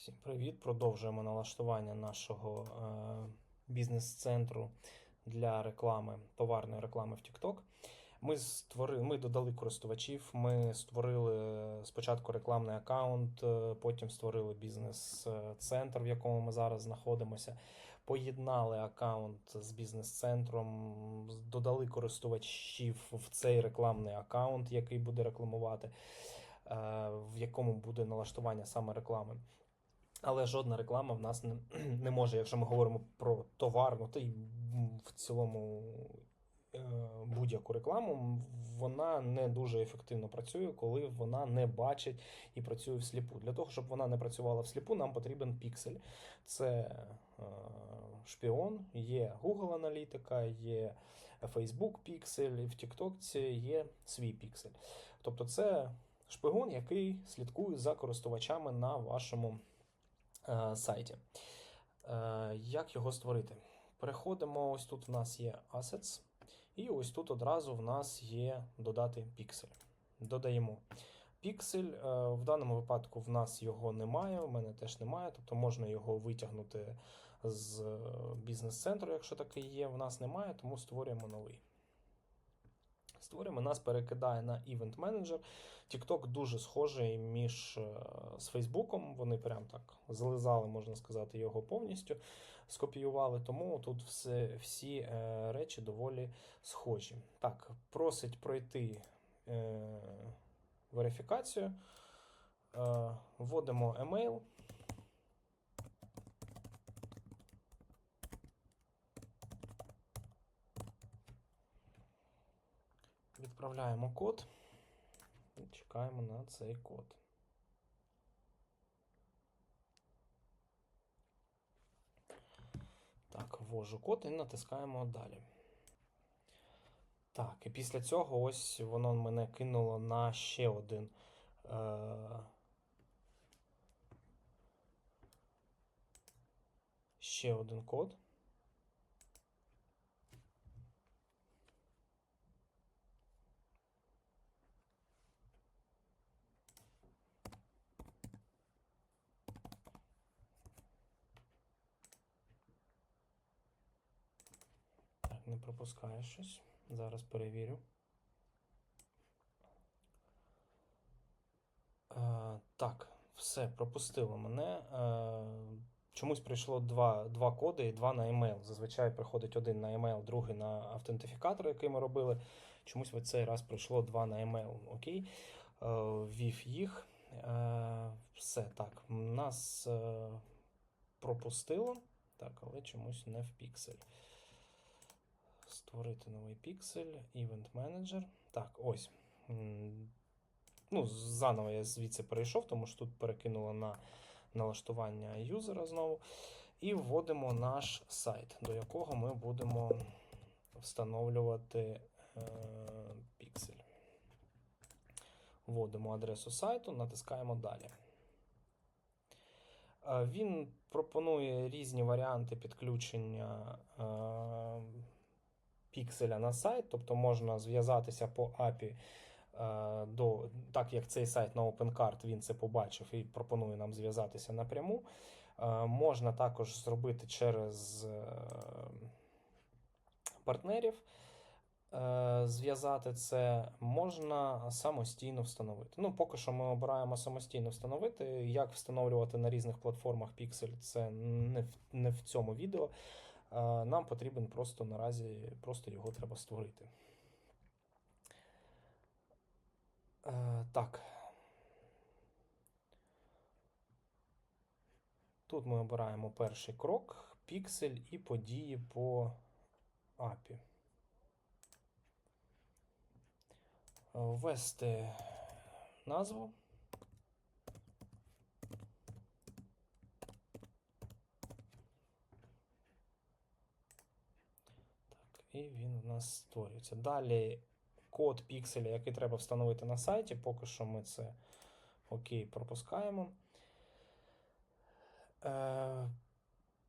Всім привіт! Продовжуємо налаштування нашого е, бізнес-центру для реклами, товарної реклами в TikTok. Ми створили, ми додали користувачів. Ми створили спочатку рекламний аккаунт, е, потім створили бізнес-центр, в якому ми зараз знаходимося. Поєднали аккаунт з бізнес-центром, додали користувачів в цей рекламний аккаунт, який буде рекламувати, е, в якому буде налаштування саме реклами. Але жодна реклама в нас не, не може, якщо ми говоримо про товар, ну та й в цілому е, будь-яку рекламу, вона не дуже ефективно працює, коли вона не бачить і працює всліпу. Для того, щоб вона не працювала всліпу, нам потрібен піксель. Це е, шпіон, є Google аналітика, є Facebook піксель, в TikTok є свій піксель. Тобто це шпигун, який слідкує за користувачами на вашому сайті. Е, як його створити? Переходимо, ось тут в нас є Assets, і ось тут одразу в нас є додати піксель. Додаємо піксель. Е, в даному випадку в нас його немає, в мене теж немає, тобто можна його витягнути з е, бізнес-центру, якщо такий є. В нас немає, тому створюємо новий. Створюємо, нас перекидає на Event Manager. TikTok дуже схожий між е, з Фейсбуком. Вони прям так злизали, можна сказати, його повністю скопіювали. Тому тут все, всі е, речі доволі схожі. Так, просить пройти е, верифікацію. Е, вводимо емейл. Відправляємо код і чекаємо на цей код. Так, ввожу код і натискаємо далі. Так, і після цього ось воно мене кинуло на ще один. Е- ще один код. Так, не пропускає щось. Зараз перевірю. Е, так, все, пропустило мене. Е, чомусь прийшло два, два коди і два на емейл. Зазвичай приходить один на емейл, другий на автентифікатор, який ми робили. Чомусь в цей раз прийшло два на емейл. Окей. Е, ввів їх. Е, все так. Нас е, пропустило. Так, але чомусь не в піксель. Створити новий піксель, Event Manager. Так, ось. Ну, заново я звідси перейшов, тому що тут перекинуло на налаштування юзера знову. І вводимо наш сайт, до якого ми будемо встановлювати е, піксель. Вводимо адресу сайту, натискаємо далі. Е, Він пропонує різні варіанти підключення е, пікселя на сайт, тобто можна зв'язатися по API е, до, так як цей сайт на OpenCard, він це побачив і пропонує нам зв'язатися напряму. Е, Можна також зробити через е, партнерів. Зв'язати це можна самостійно встановити. Ну, поки що ми обираємо самостійно встановити. Як встановлювати на різних платформах Pixel, це не в, не в цьому відео. Нам потрібен просто наразі, просто його треба створити. Е, Так. Тут ми обираємо перший крок, піксель і події по API. Ввести назву. Так, і він в нас створюється. Далі код пікселя, який треба встановити на сайті. Поки що ми це окей пропускаємо. Е,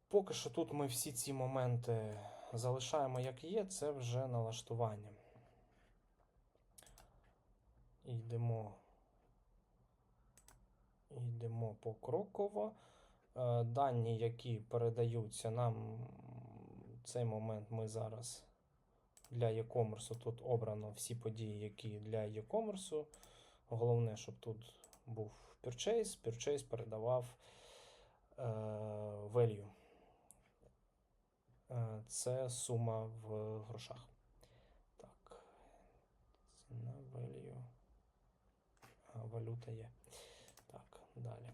поки що тут ми всі ці моменти залишаємо як є, це вже налаштування. Йдемо, йдемо покроково. Е, Дані, які передаються нам, цей момент ми зараз для e-commerce тут обрано всі події, які для e-commerce. Головне, щоб тут був purchase. Purchase передавав е, value. Е, Це сума в грошах. Так. Ціна value. А, валюта є. Так, далі.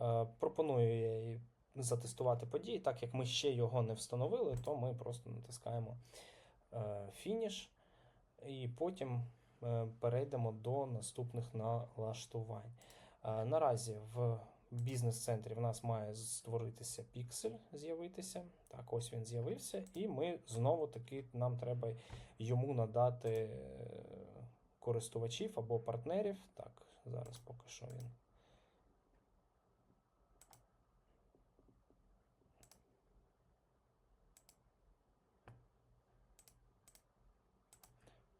Е, Пропоную затестувати події. Так як ми ще його не встановили, то ми просто натискаємо е, фініш і потім е, перейдемо до наступних налаштувань. Е, Наразі в бізнес-центрі в нас має створитися піксель, з'явитися. Так, ось він з'явився, і ми знову таки нам треба йому надати користувачів або партнерів. Так, зараз поки що він.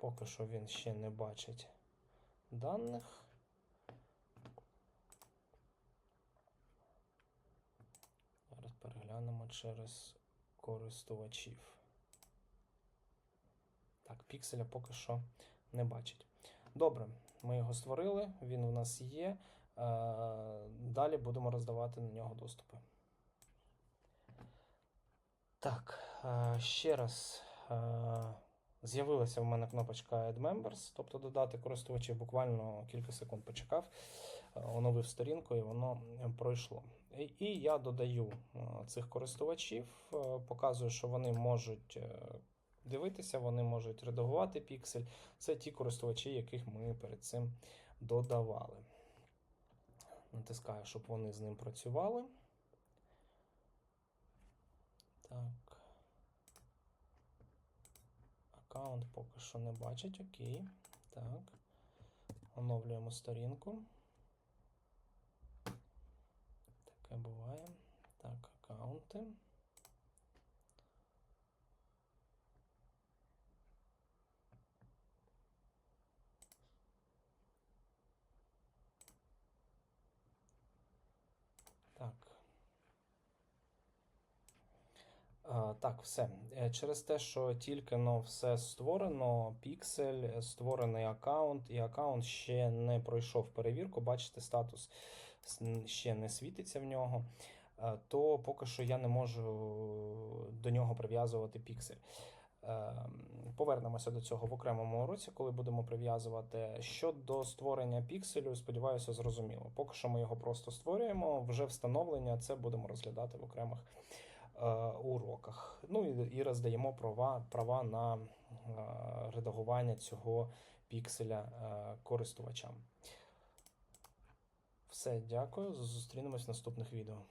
Поки що він ще не бачить даних. Зараз переглянемо через користувачів. Так, пікселя поки що не бачить. Добре, ми його створили, він у нас є. Е, Далі будемо роздавати на нього доступи. Так, е, ще раз. З'явилася в мене кнопочка Add Members, тобто додати користувачів. Буквально кілька секунд почекав, е, оновив сторінку і воно пройшло. І, я додаю е, цих користувачів, е, показую, що вони можуть дивитися, вони можуть редагувати піксель. Це ті користувачі, яких ми перед цим додавали. Натискаю, щоб вони з ним працювали. Так. Аккаунт поки що не бачить. Окей. Так. Оновлюємо сторінку. Таке буває. Так, аккаунти. Так. А, Так, все. Е, Через те, що тільки но все створено, піксель, е, створений аккаунт, і аккаунт ще не пройшов перевірку. Бачите, статус ще не світиться в нього, е, то поки що я не можу до нього прив'язувати піксель. Повернемося до цього в окремому уроці, коли будемо прив'язувати. Щодо створення пікселю, сподіваюся, зрозуміло. Поки що ми його просто створюємо, вже встановлення це будемо розглядати в окремих уроках. Ну і, і роздаємо права, права на е, редагування цього пікселя е, користувачам. Все, дякую. Зустрінемось в наступних відео.